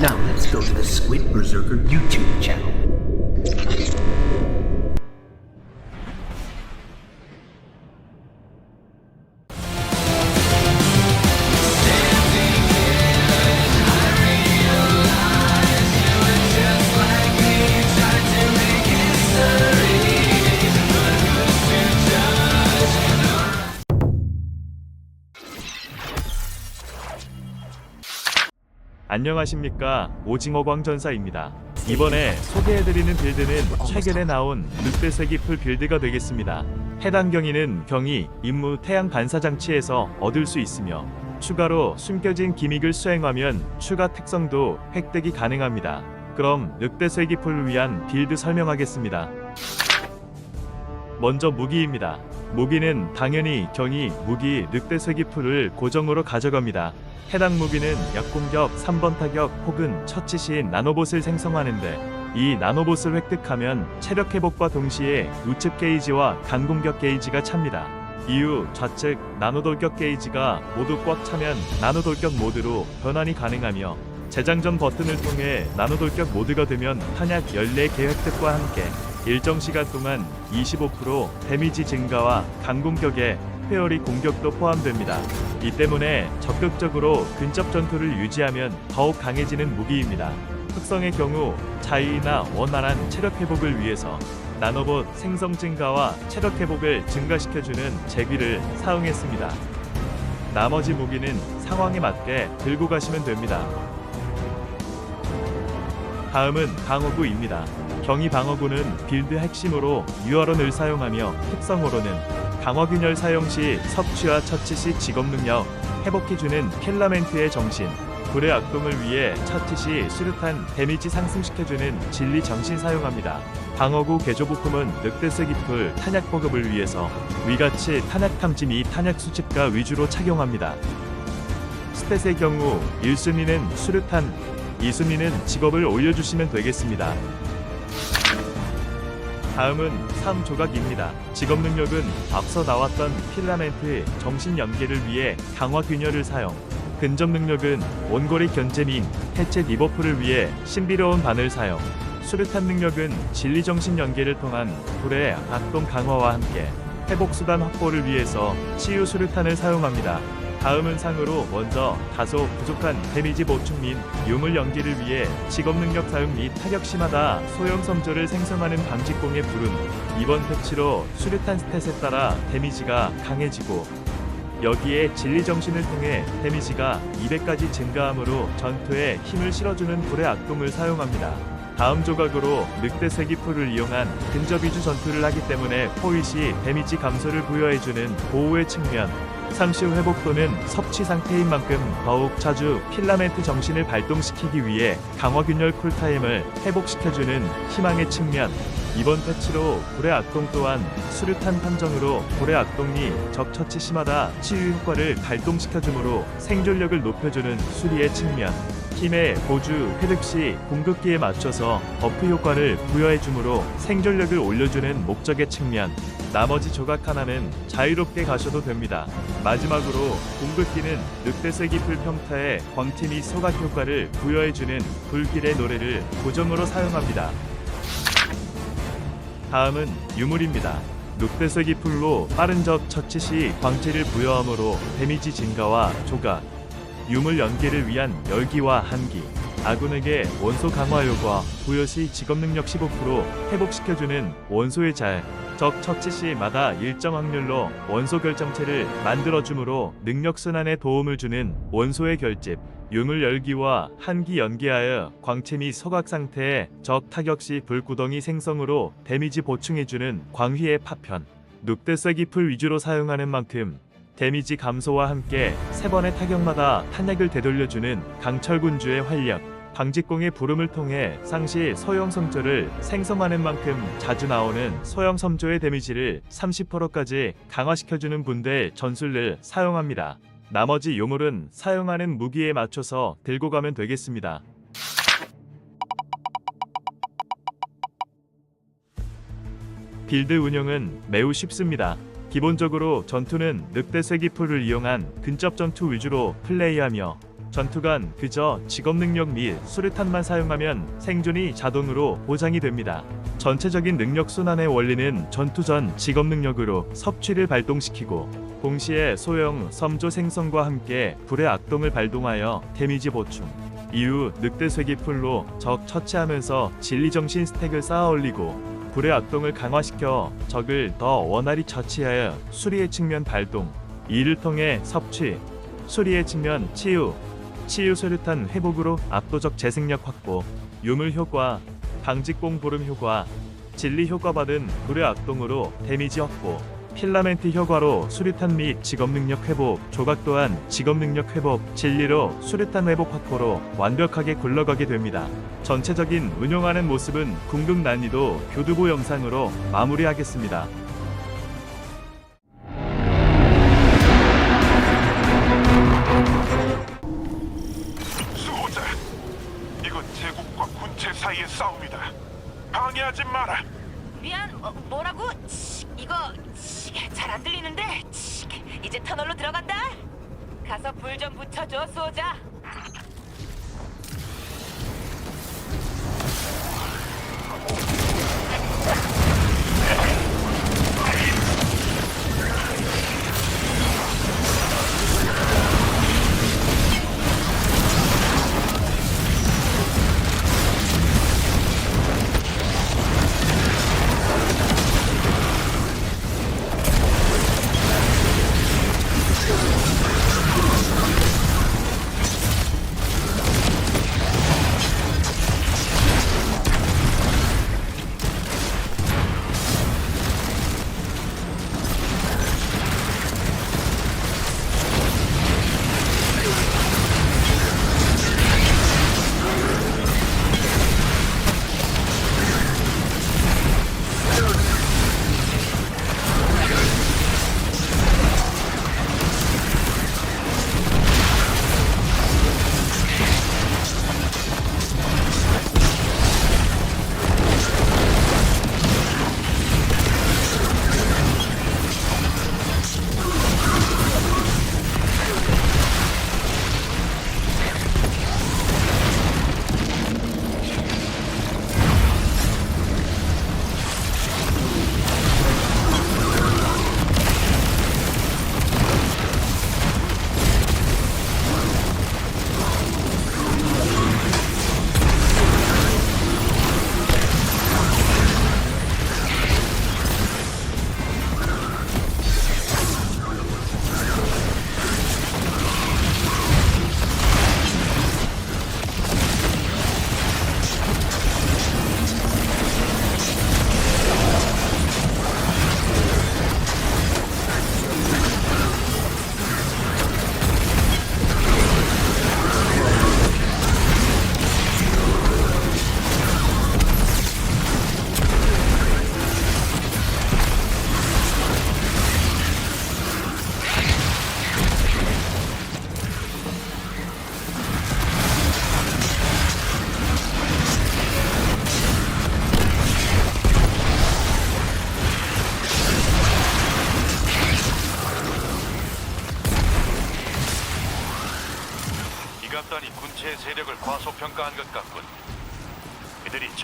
Now let's go to the Squid Berserker YouTube channel. 안녕하십니까 오징어 광 전사입니다. 이번에 소개해드리는 빌드는 최근에 나온 늑대세기 풀 빌드가 되겠습니다. 해당 경위는 경위, 임무, 태양 반사 장치에서 얻을 수 있으며 추가로 숨겨진 기믹을 수행하면 추가 특성도 획득이 가능합니다. 그럼 늑대세기 풀을 위한 빌드 설명하겠습니다. 먼저 무기입니다. 무기는 당연히 경이 무기 늑대세기 풀을 고정으로 가져갑니다. 해당 무기는 약공격 3번 타격 혹은 처치 시 나노봇을 생성하는데 이 나노봇을 획득하면 체력 회복과 동시에 우측 게이지와 강공격 게이지가 찹니다. 이후 좌측 나노돌격 게이지가 모두 꽉 차면 나노돌격 모드로 변환이 가능하며 재장전 버튼을 통해 나노돌격 모드가 되면 탄약 14개 획득과 함께 일정 시간 동안 25% 데미지 증가와 강공격에 회오리 공격도 포함됩니다. 이 때문에 적극적으로 근접 전투를 유지하면 더욱 강해지는 무기입니다. 특성의 경우 자위나 원활한 체력 회복을 위해서 나노봇 생성 증가와 체력 회복을 증가시켜주는 제귀를 사용했습니다. 나머지 무기는 상황에 맞게 들고 가시면 됩니다. 다음은 방어구입니다. 경이 방어구는 빌드 핵심으로 유혈원을 사용하며 특성으로는 강화균열 사용 시 섭취와 처치 시 직업 능력, 회복해주는 필라멘트의 정신, 불의 악동을 위해 처치 시 수류탄 데미지 상승시켜주는 진리 정신 사용합니다. 방어구 개조부품은 늑대세 기풀 탄약 보급을 위해서 위같이 탄약 탐지 및 탄약 수집가 위주로 착용합니다. 스탯의 경우 1순위는 수류탄, 2순위는 직업을 올려주시면 되겠습니다. 다음은 3조각입니다. 직업 능력은 앞서 나왔던 필라멘트 정신 연계를 위해 강화 균열을 사용. 근접 능력은 원거리 견제 및 해체 리버프를 위해 신비로운 바늘 사용. 수류탄 능력은 진리 정신 연계를 통한 불의 악동 강화와 함께 회복 수단 확보를 위해서 치유 수류탄을 사용합니다. 다음은 상으로 먼저 다소 부족한 데미지 보충 및 유물 연기를 위해 직업 능력 사용 및 타격 시마다 소형 섬조를 생성하는 방직공의 불은 이번 패치로 수류탄 스탯에 따라 데미지가 강해지고 여기에 진리 정신을 통해 데미지가 200까지 증가하므로 전투에 힘을 실어주는 불의 악동을 사용합니다. 다음 조각으로 늑대 세기 풀을 이용한 근접 위주 전투를 하기 때문에 포위 시 데미지 감소를 부여해주는 보호의 측면 상시 회복 또는 섭취 상태인 만큼 더욱 자주 필라멘트 정신을 발동시키기 위해 강화균열 쿨타임을 회복시켜주는 희망의 측면 이번 패치로 불의 악동 또한 수류탄 판정으로 불의 악동이 적 처치 시마다 치유 효과를 발동시켜주므로 생존력을 높여주는 수리의 측면 힘의 보주 회득 시 공급기에 맞춰서 버프 효과를 부여해주므로 생존력을 올려주는 목적의 측면 나머지 조각 하나는 자유롭게 가셔도 됩니다. 마지막으로 공급기는 늑대세기 풀평타에 및 소각 효과를 부여해주는 불길의 노래를 고정으로 사용합니다. 다음은 유물입니다. 늑대세기 풀로 빠른 적 처치 시 광채를 부여함으로 데미지 증가와 조각, 유물 연계를 위한 열기와 한기, 아군에게 원소 강화 효과, 부여 시 직업 능력 15% 회복시켜주는 원소의 잘, 적 처치 시마다 일정 확률로 원소 결정체를 만들어주므로 능력 순환에 도움을 주는 원소의 결집, 유물 열기와 한기 연계하여 광채 및 소각 상태에 적 타격 시 불구덩이 생성으로 데미지 보충해주는 광휘의 파편, 늑대세기 풀 위주로 사용하는 만큼 데미지 감소와 함께 세 번의 타격마다 탄약을 되돌려주는 강철군주의 활력, 방직공의 부름을 통해 상시 소형 섬조를 생성하는 만큼 자주 나오는 소형 섬조의 데미지를 30%까지 강화시켜주는 분대 전술을 사용합니다. 나머지 요물은 사용하는 무기에 맞춰서 들고 가면 되겠습니다. 빌드 운영은 매우 쉽습니다. 기본적으로 전투는 늑대세기 풀을 이용한 근접 전투 위주로 플레이하며 전투간 그저 직업 능력 및 수류탄만 사용하면 생존이 자동으로 보장이 됩니다. 전체적인 능력 순환의 원리는 전투 전 직업 능력으로 섭취를 발동시키고 동시에 소형 섬조 생성과 함께 불의 악동을 발동하여 데미지 보충. 이후 늑대 쇠기풀로 적 처치하면서 진리정신 스택을 쌓아 올리고 불의 악동을 강화시켜 적을 더 원활히 처치하여 수리의 측면 발동. 이를 통해 섭취, 수리의 측면 치유, 치유 수류탄 회복으로 압도적 재생력 확보, 유물 효과, 방직공 보름 효과, 진리 효과 받은 불의 악동으로 데미지 확보, 필라멘트 효과로 수류탄 및 직업 능력 회복, 조각 또한 직업 능력 회복, 진리로 수류탄 회복 확보로 완벽하게 굴러가게 됩니다. 전체적인 운용하는 모습은 궁극 난이도 교두보 영상으로 마무리하겠습니다. 잘 안 들리는데. 치, 이제 터널로 들어간다. 가서 불 좀 붙여줘, 수호자.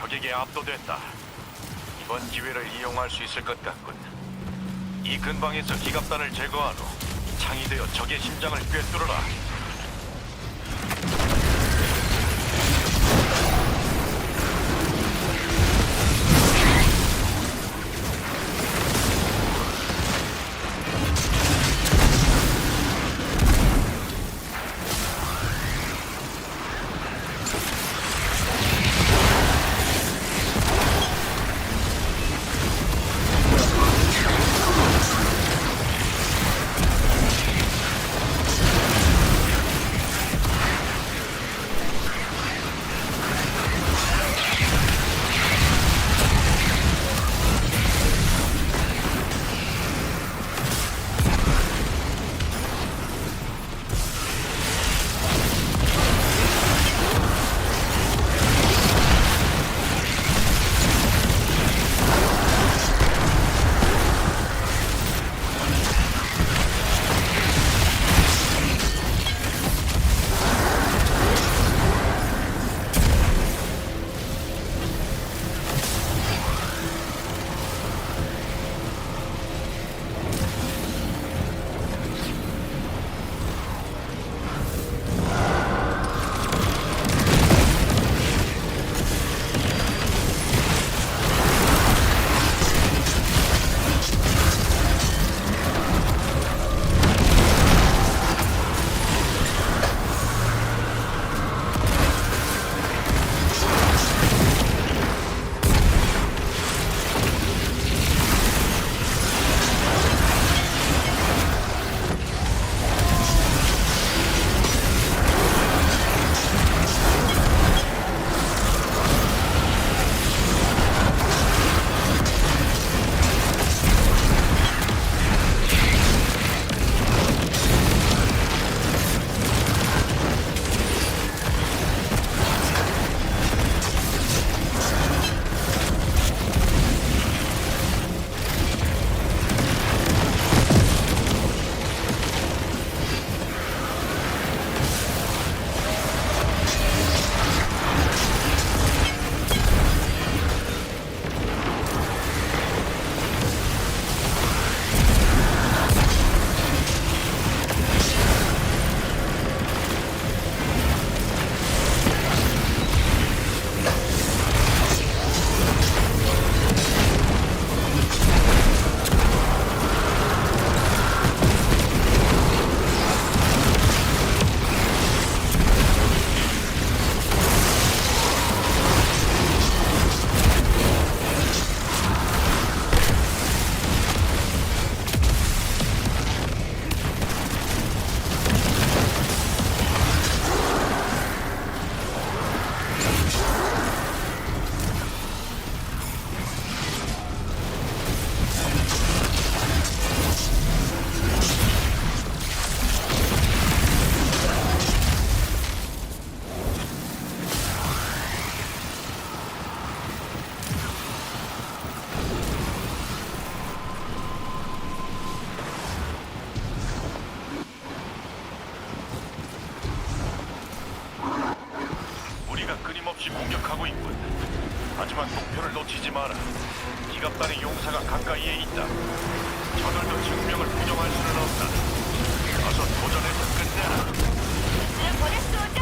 적에게 압도됐다. 이번 기회를 이용할 수 있을 것 같군. 이 근방에서 기갑단을 제거한 후 창이 되어 적의 심장을 꿰뚫어라. 하지만 목표를 놓치지 마라. 기갑단의 용사가 가까이에 있다. 저들도 증명을 부정할 수는 없다. 가서 도전해서 끝내라. 그냥 보냈어,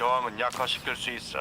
저항은 약화시킬 수 있어.